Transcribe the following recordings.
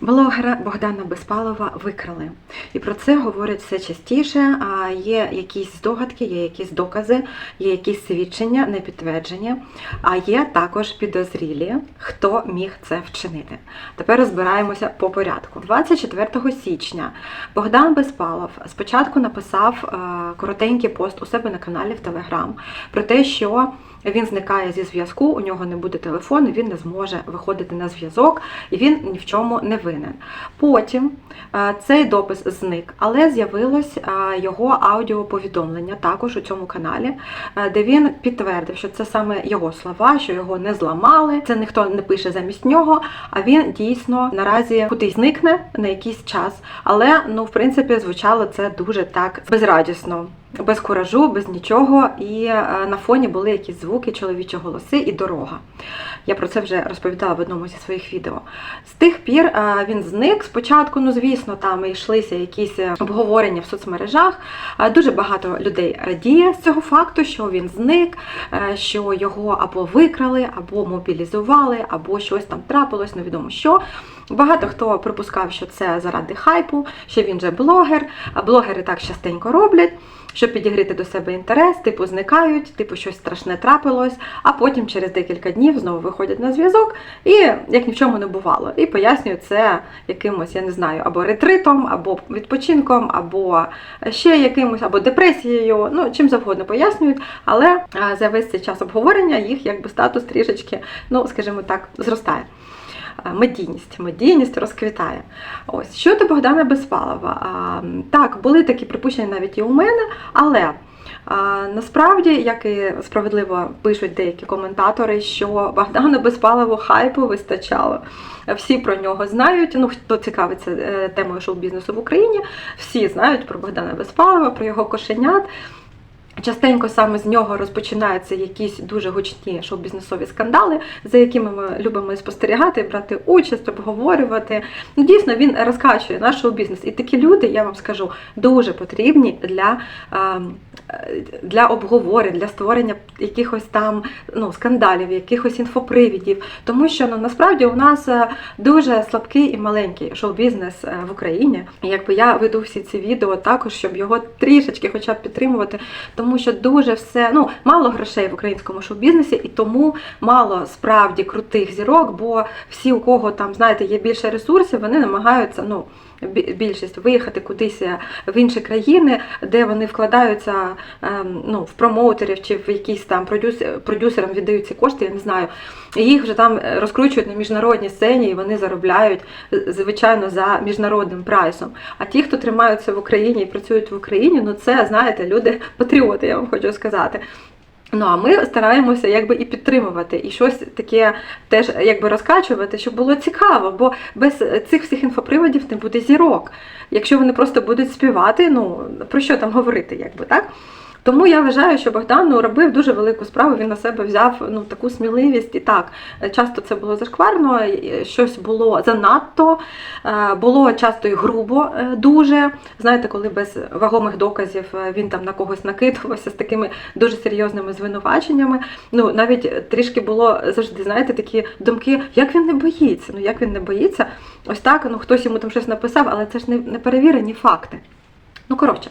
Блогера Богдана Безпалова викрали. І про це говорять все частіше. А є якісь здогадки, є якісь докази, є якісь свідчення, не підтвердження, а є також підозрілі, хто міг це вчинити. Тепер розбираємося по порядку. 24 січня Богдан Безпалов спочатку написав е, коротенький пост у себе на каналі в Телеграм про те, що він зникає зі зв'язку, у нього не буде телефону, він не зможе виходити на зв'язок, і він ні в чому не винен. Потім е, цей допис зник, але з'явилось е, його аудіоповідомлення також у цьому каналі, е, де він підтвердив, що це саме його слова, що його не зламали. Це ніхто не пише замість нього. А він дійсно наразі кудись зникне на якийсь час. Але ну, в принципі, звучало це дуже так безрадісно. Без куражу, без нічого, і е, на фоні були якісь звуки, чоловічі голоси і дорога. Я про це вже розповідала в одному зі своїх відео. З тих пір е, він зник. Спочатку, ну звісно, там йшлися якісь е, обговорення в соцмережах. Дуже багато людей радіє з цього факту, що він зник, що його або викрали, або мобілізували, або щось там трапилось, невідомо що. Багато хто припускав, що це заради хайпу, що він же блогер, а блогери так частенько роблять. Щоб підігріти до себе інтерес, типу зникають, типу щось страшне трапилось, а потім через декілька днів знову виходять на зв'язок і як ні в чому не бувало. І пояснюють це якимось, я не знаю, або ретритом, або відпочинком, або ще якимось, або депресією, ну чим завгодно пояснюють. Але за весь цей час обговорення їх якби статус трішечки, ну скажімо так, зростає. Медійність, медійність розквітає. Ось щодо Богдана Безпалова, так, були такі припущення навіть і у мене, але насправді, як і справедливо пишуть деякі коментатори, що Богдану Безпалову хайпу вистачало. Всі про нього знають. Ну хто цікавиться е, темою шоу-бізнесу в Україні, всі знають про Богдана Безпалова, про його кошенят. Частенько саме з нього розпочинаються якісь дуже гучні шоу-бізнесові скандали, за якими ми любимо спостерігати, брати участь, обговорювати. Ну, дійсно, він розкачує наш шоу-бізнес. І такі люди, я вам скажу, дуже потрібні для, ем, для обговорень, для створення якихось там ну, скандалів, якихось інфопривідів. Тому що ну, насправді у нас е, дуже слабкий і маленький шоу-бізнес е, в Україні. І якби я веду всі ці відео також, щоб його трішечки хоча б підтримувати тому що дуже все ну мало грошей в українському шоу-бізнесі, і тому мало справді крутих зірок, бо всі, у кого там знаєте, є більше ресурсів, вони намагаються ну. Бі- Більшість виїхати кудись в інші країни, де вони вкладаються ем, ну, в промоутерів чи в якісь там продюс- продюсерам віддають ці кошти, я не знаю. Їх вже там е, розкручують на міжнародній сцені, і вони заробляють е, звичайно за міжнародним прайсом. А ті, хто тримаються в Україні і працюють в Україні, ну це знаєте, люди патріоти, я вам хочу сказати. Ну а ми стараємося якби і підтримувати, і щось таке теж якби розкачувати, щоб було цікаво, бо без цих всіх інфоприводів не буде зірок. Якщо вони просто будуть співати, ну про що там говорити, якби так. Тому я вважаю, що Богдан ну, робив дуже велику справу. Він на себе взяв ну таку сміливість. І так часто це було зашкварно, щось було занадто, е, було часто і грубо е, дуже. Знаєте, коли без вагомих доказів е, він там на когось накидувався з такими дуже серйозними звинуваченнями. Ну навіть трішки було завжди, знаєте, такі думки, як він не боїться. Ну як він не боїться, ось так. Ну хтось йому там щось написав, але це ж не перевірені факти. Ну коротше,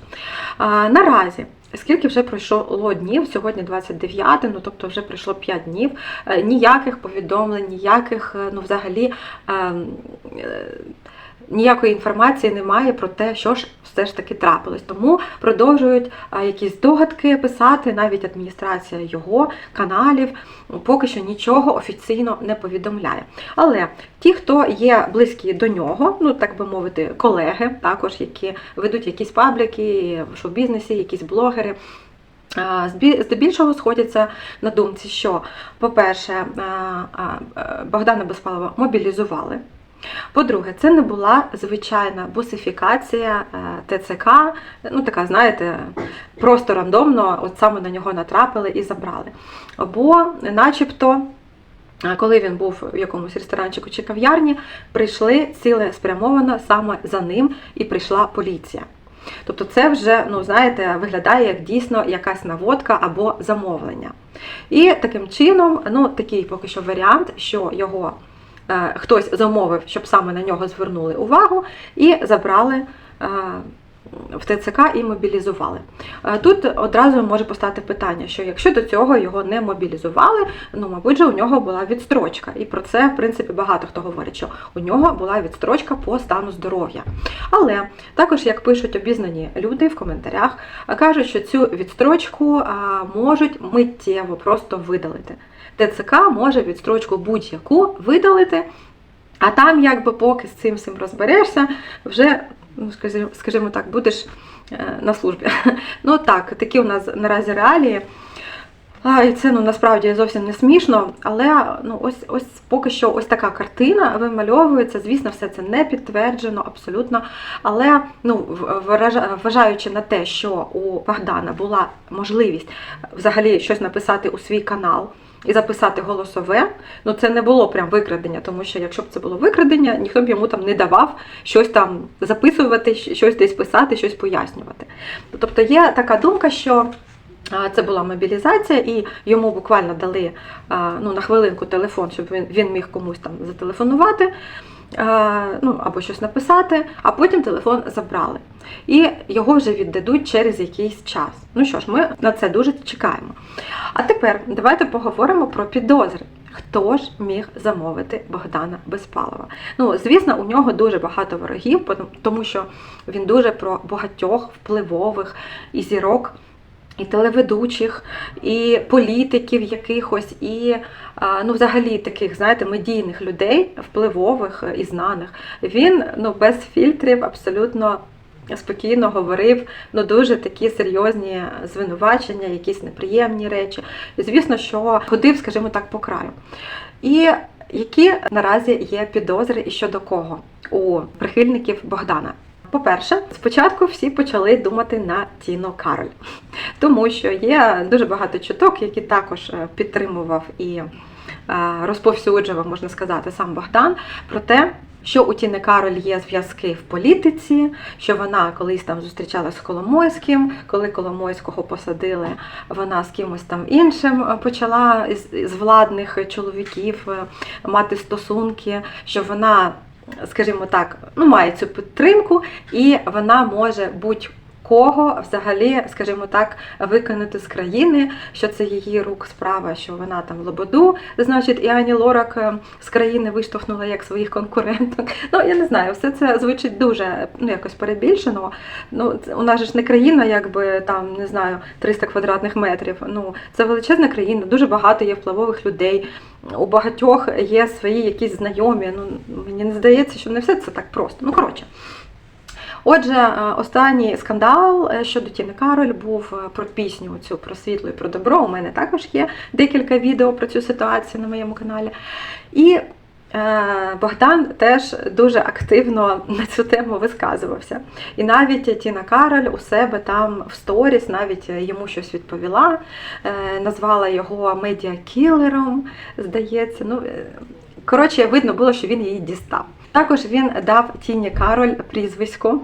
наразі. Скільки вже пройшло днів, сьогодні 29, ну тобто вже пройшло 5 днів, е, ніяких повідомлень, ніяких, е, ну взагалі Е, е, ніякої інформації немає про те, що ж все ж таки трапилось. Тому продовжують е, якісь догадки писати, навіть адміністрація його каналів поки що нічого офіційно не повідомляє. Але ті, хто є близькі до нього, ну так би мовити, колеги, також які ведуть якісь пабліки в шоу-бізнесі, якісь блогери. Здебільшого сходяться на думці, що, по-перше, е, Богдана Безпалова мобілізували. По-друге, це не була звичайна бусифікація е, ТЦК, ну така, знаєте, просто рандомно, от саме на нього натрапили і забрали. Бо, начебто, коли він був в якомусь ресторанчику чи кав'ярні, прийшли цілеспрямовано саме за ним і прийшла поліція. Тобто це вже, ну знаєте, виглядає як дійсно якась наводка або замовлення. І таким чином, ну такий поки що варіант, що його е, хтось замовив, щоб саме на нього звернули увагу, і забрали. Е, В ТЦК і мобілізували. Е, Тут одразу може постати питання, що якщо до цього його не мобілізували, ну мабуть, же у нього була відстрочка. І про це, в принципі, багато хто говорить, що у нього була відстрочка по стану здоров'я. Але також, як пишуть обізнані люди в коментарях, кажуть, що цю відстрочку можуть миттєво просто видалити. ТЦК може відстрочку будь-яку видалити, а там, якби поки з цим всім розберешся, вже, ну, скажімо, так, будеш е, на службі. Ну так, такі у нас наразі реалії. А, і це ну насправді зовсім не смішно, але ну ось ось поки що ось така картина вимальовується. Звісно, все це не підтверджено абсолютно. Але ну вважаючи на те, що у Богдана була можливість взагалі щось написати у свій канал. І записати голосове, ну це не було прям викрадення, тому що якщо б це було викрадення, ніхто б йому там не давав щось там записувати, щось десь писати, щось пояснювати. Тобто є така думка, що Це була мобілізація, і йому буквально дали ну, на хвилинку телефон, щоб він, він міг комусь там зателефонувати ну, або щось написати, а потім телефон забрали. І його вже віддадуть через якийсь час. Ну що ж, ми на це дуже чекаємо. А тепер давайте поговоримо про підозри. Хто ж міг замовити Богдана Безпалова? Ну, звісно, у нього дуже багато ворогів, тому що він дуже про багатьох впливових і зірок і телеведучих, і політиків якихось, і ну, взагалі таких, знаєте, медійних людей, впливових і знаних. Він ну, без фільтрів абсолютно спокійно говорив ну, дуже такі серйозні звинувачення, якісь неприємні речі. І, звісно, що ходив, скажімо так, по краю. І які наразі є підозри і щодо кого у прихильників Богдана? По-перше, спочатку всі почали думати на Тіно Кароль, тому що є дуже багато чуток, які також е, підтримував і е, розповсюджував, можна сказати, сам Богдан про те. Що у Тіни Кароль є зв'язки в політиці, що вона колись там зустрічалася з Коломойським, коли Коломойського посадили, вона з кимось там іншим е, почала з, владних чоловіків мати стосунки, що вона скажімо так, ну, має цю підтримку, і вона може будь-кого взагалі, скажімо так, викинути з країни, що це її рук справа, що вона там лободу, значить, і Ані Лорак е, з країни виштовхнула як своїх конкуренток. Ну, я не знаю, все це звучить дуже ну, якось перебільшено. Ну, це- у нас ж не країна, якби там, не знаю, 300 квадратних метрів. Ну, це величезна країна, дуже багато є впливових людей. У багатьох є свої якісь знайомі. Ну, мені не здається, що не все це так просто. Ну, коротше. Отже, е, останній скандал е, щодо Тіни Кароль був е, про пісню цю про світло і про добро. У мене також є декілька відео про цю ситуацію на моєму каналі. І Богдан теж дуже активно на цю тему висказувався. І навіть Тіна Кароль у себе там в сторіс навіть йому щось відповіла, назвала його медіакілером, здається. Ну, коротше, видно було, що він її дістав. Також він дав Тіні Кароль прізвисько.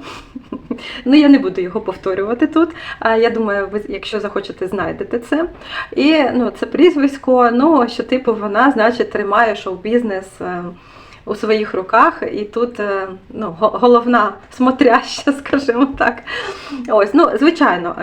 Ну, я не буду його повторювати тут. Я думаю, ви, якщо захочете, знайдете це. І ну, це прізвисько, ну, що типу вона, значить, тримає шоу-бізнес е, у своїх руках, і тут е, ну, го- головна смотряща, скажімо так. Ось, ну, звичайно.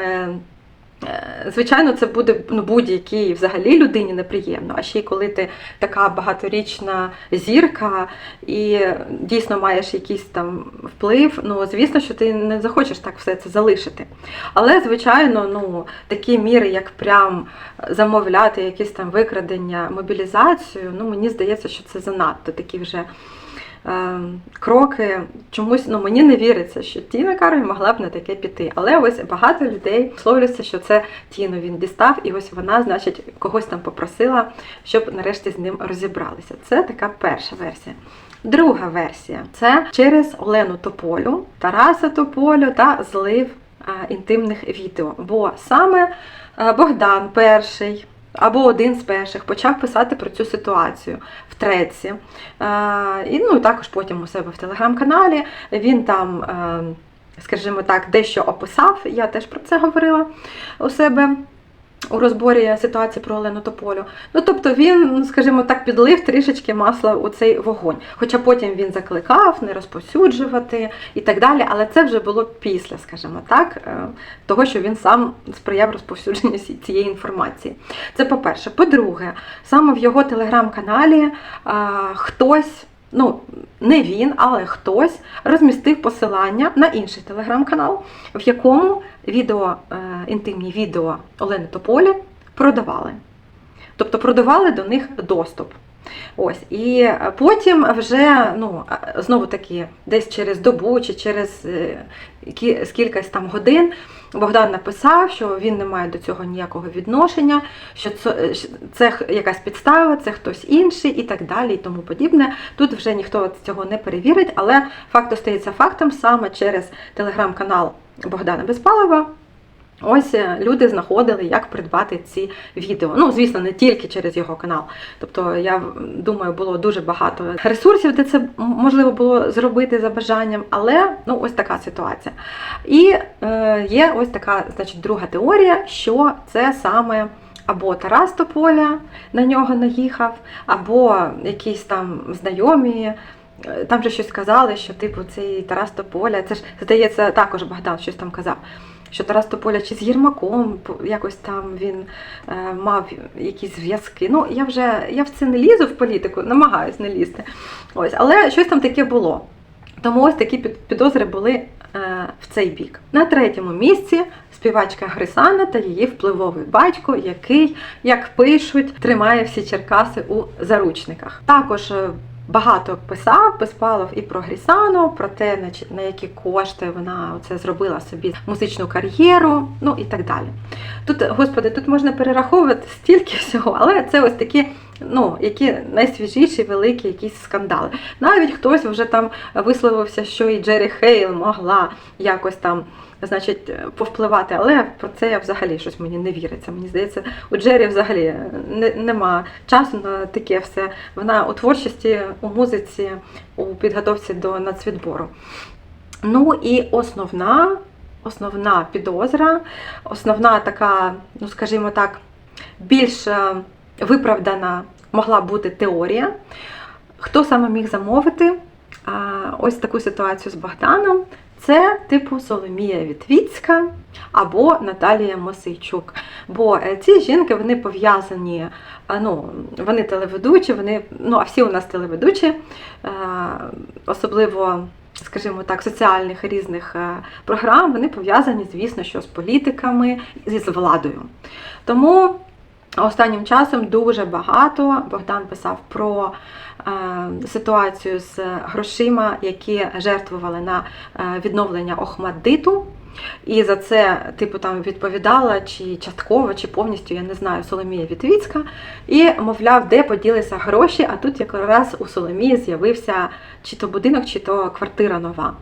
Е, Звичайно, це буде ну, будь-якій взагалі людині неприємно. А ще й коли ти така багаторічна зірка і дійсно маєш якийсь там вплив, ну звісно, що ти не захочеш так все це залишити. Але, звичайно, ну такі міри, як прям замовляти якісь там викрадення, мобілізацію, ну мені здається, що це занадто такі вже. Е, Кроки чомусь ну мені не віриться, що Тіна Кароль могла б на таке піти. Але ось багато людей висловлюються, що це Тіну він дістав, і ось вона, значить, когось там попросила, щоб нарешті з ним розібралися. Це така перша версія. Друга версія це через Олену Тополю, Тараса Тополю та злив е, інтимних відео. Бо саме е, Богдан перший. Або один з перших почав писати про цю ситуацію в треці. Е, і ну, також потім у себе в телеграм-каналі він там, е, скажімо так, дещо описав. Я теж про це говорила у себе у розборі ситуації про Олену Тополю. Ну, тобто він, скажімо так, підлив трішечки масла у цей вогонь. Хоча потім він закликав не розповсюджувати і так далі. Але це вже було після, скажімо так, е, того, що він сам сприяв розповсюдженню цієї інформації. Це по-перше. По-друге, саме в його телеграм-каналі хтось. Ну, не він, але хтось розмістив посилання на інший телеграм-канал, в якому відео, е, інтимні відео Олени Тополі продавали. Тобто продавали до них доступ. Ось, і потім вже, ну, знову таки, десь через добу чи через е, скількись там годин Богдан написав, що він не має до цього ніякого відношення, що це, це якась підстава, це хтось інший і так далі, і тому подібне. Тут вже ніхто цього не перевірить, але факт остається фактом саме через телеграм-канал Богдана Безпалова. Ось е, люди знаходили, як придбати ці відео. Ну, звісно, не тільки через його канал. Тобто, я думаю, було дуже багато ресурсів, де це можливо було зробити за бажанням, але ну ось така ситуація. І е, є ось така, значить, друга теорія, що це саме. Або Тарас Тополя на нього наїхав, або якісь там знайомі. Е, Там же щось сказали, що типу цей Тарас Тополя, це ж здається, також Богдан щось там казав що Тарас Тополя чи з Єрмаком якось там він е, мав якісь зв'язки. Ну, я вже я в це не лізу в політику, намагаюсь не лізти. Ось, але щось там таке було. Тому ось такі підозри були е, в цей бік. На третьому місці співачка Грисана та її впливовий батько, який, як пишуть, тримає всі Черкаси у заручниках. Також е, багато писав Безпалов і про Грісану, про те, на які кошти вона це зробила собі музичну кар'єру, ну і так далі. Тут, господи, тут можна перераховувати стільки всього, але це ось такі. Ну, які найсвіжіші великі якісь скандали. Навіть хтось вже там висловився, що і Джері Хейл могла якось там, значить, повпливати, але про це взагалі щось мені не віриться. Мені здається, у Джері взагалі не, нема часу на таке все. Вона у творчості, у музиці, у підготовці до нацвідбору. Ну і основна, основна підозра, основна така, ну скажімо так, більш е, виправдана могла бути теорія. Хто саме міг замовити ось таку ситуацію з Богданом? Це типу Соломія Вітвіцька або Наталія Мосейчук. Бо е, ці жінки вони пов'язані, ну, вони телеведучі, вони, ну а всі у нас телеведучі, е, особливо, скажімо так, соціальних різних е, програм, вони пов'язані, звісно, що з політиками і з владою. Тому Останнім часом дуже багато Богдан писав про е, ситуацію з грошима, які жертвували на е, відновлення Охмаддиту. І за це, типу, там відповідала чи частково, чи повністю, я не знаю, Соломія Вітвіцька. І, мовляв, де поділися гроші, а тут якраз у Соломії з'явився чи то будинок, чи то квартира нова.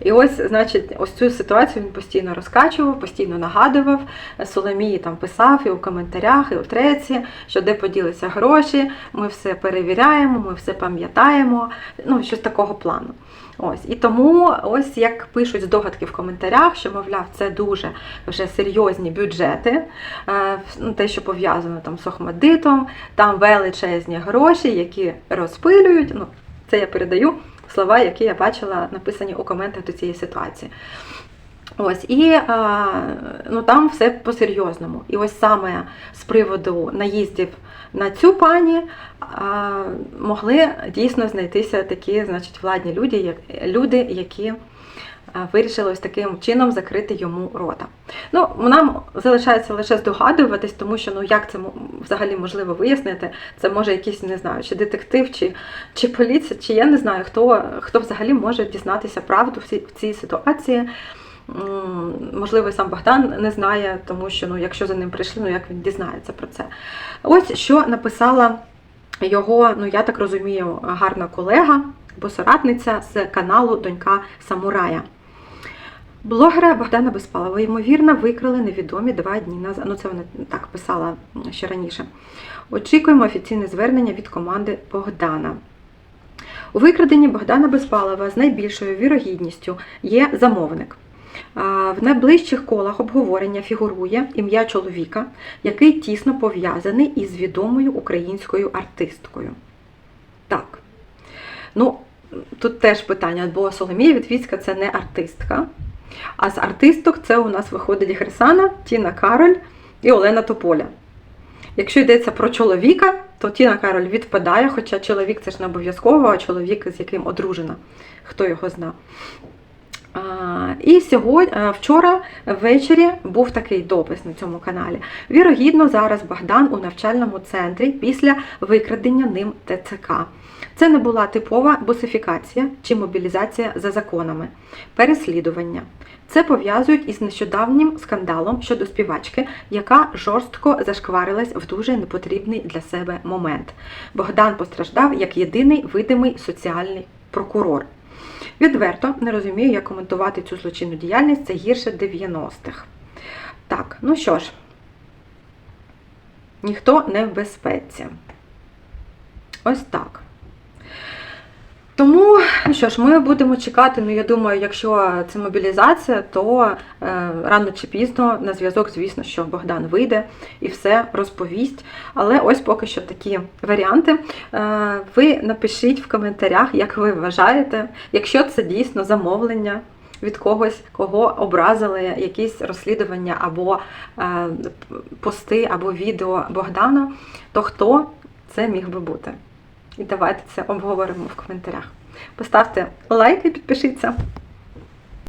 І ось, значить, ось цю ситуацію він постійно розкачував, постійно нагадував. Соломії там писав і у коментарях, і у треці, що де поділися гроші, ми все перевіряємо, ми все пам'ятаємо. Ну, щось такого плану. Ось і тому, ось як пишуть здогадки в коментарях, що мовляв, це дуже вже серйозні бюджети, е, ну, те, що пов'язано там з Охмадитом, там величезні гроші, які розпилюють. Ну, це я передаю слова, які я бачила написані у коментах до цієї ситуації. Ось, і ну, там все по-серйозному. І ось саме з приводу наїздів на цю пані могли дійсно знайтися такі, значить, владні люди, люди, які вирішили ось таким чином закрити йому рота. Ну, нам залишається лише здогадуватись, тому що ну як це взагалі можливо вияснити? Це може якийсь, не знаю, чи детектив, чи, чи поліція, чи я не знаю, хто, хто взагалі може дізнатися правду в цій, ситуації. Можливо, сам Богдан не знає, тому що ну, якщо за ним прийшли, ну як він дізнається про це. Ось що написала його, ну я так розумію, гарна колега, або соратниця з каналу Донька Самурая. Блогера Богдана Безпалова, ймовірно, викрали невідомі два дні назад. Ну, це вона так писала ще раніше. Очікуємо офіційне звернення від команди Богдана. У викраденні Богдана Безпалова з найбільшою вірогідністю є замовник. В найближчих колах обговорення фігурує ім'я чоловіка, який тісно пов'язаний із відомою українською артисткою. Так. Ну, тут теж питання, бо Соломія Вітвіцька це не артистка. А з артисток це у нас виходить Грисана, Тіна Кароль і Олена Тополя. Якщо йдеться про чоловіка, то Тіна Кароль відпадає, хоча чоловік це ж не обов'язково, а чоловік, з яким одружена, хто його зна. А, І сьогодні, вчора ввечері був такий допис на цьому каналі. Вірогідно, зараз Богдан у навчальному центрі після викрадення ним ТЦК. Це не була типова бусифікація чи мобілізація за законами, переслідування. Це пов'язують із нещодавнім скандалом щодо співачки, яка жорстко зашкварилась в дуже непотрібний для себе момент. Богдан постраждав як єдиний видимий соціальний прокурор. Відверто не розумію, як коментувати цю злочинну діяльність це гірше 90-х. Так, ну що ж, ніхто не в безпеці. Ось так. Тому, ну що ж, ми будемо чекати. Ну, я думаю, якщо це мобілізація, то е, рано чи пізно на зв'язок, звісно, що Богдан вийде і все розповість. Але ось поки що такі варіанти. Е, ви напишіть в коментарях, як ви вважаєте, якщо це дійсно замовлення від когось, кого образили якісь розслідування або е, пости, або відео Богдана, то хто це міг би бути? І давайте це обговоримо в коментарях. Поставте лайк і підпишіться.